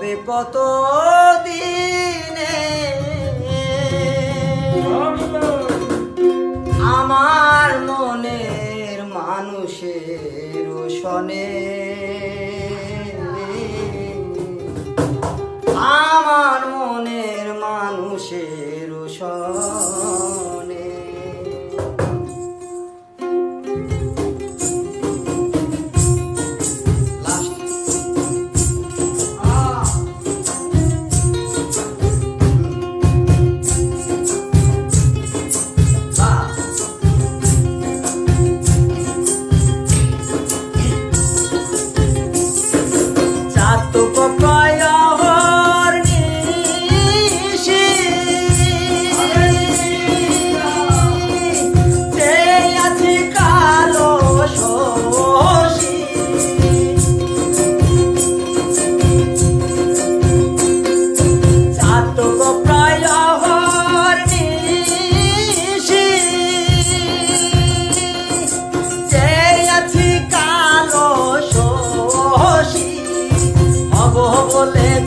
হবে কত দিনে? আমার মনের মানুষের শনে। আমার মনের মানুষের শনে। tu papaya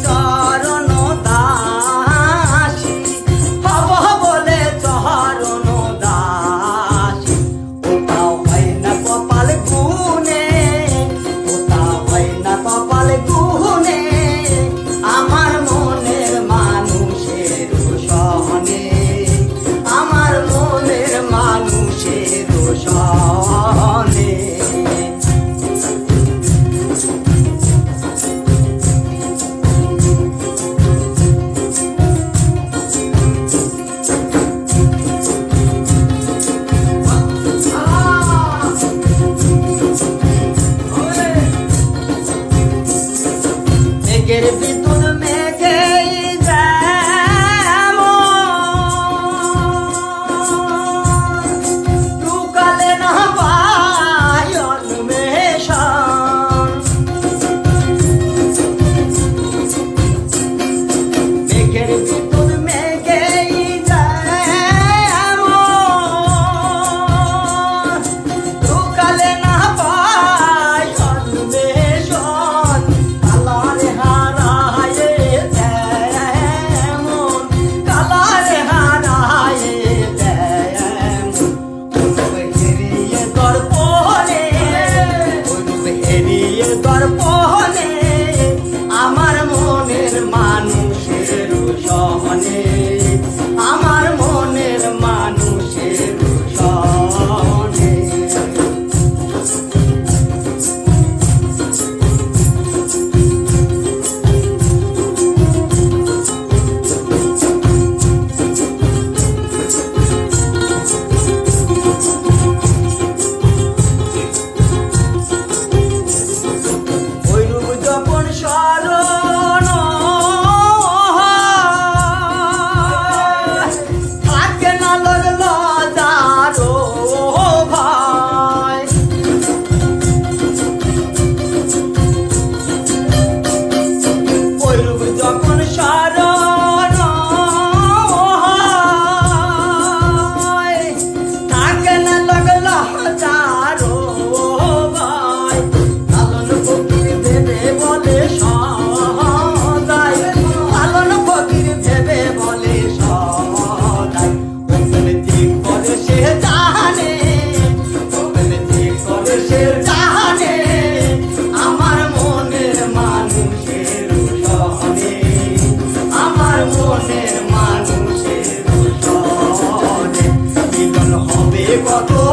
time. বুকের ভিতর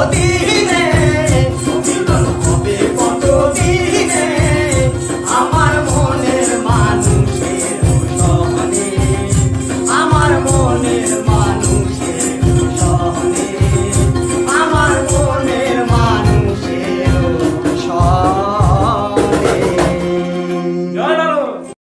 어디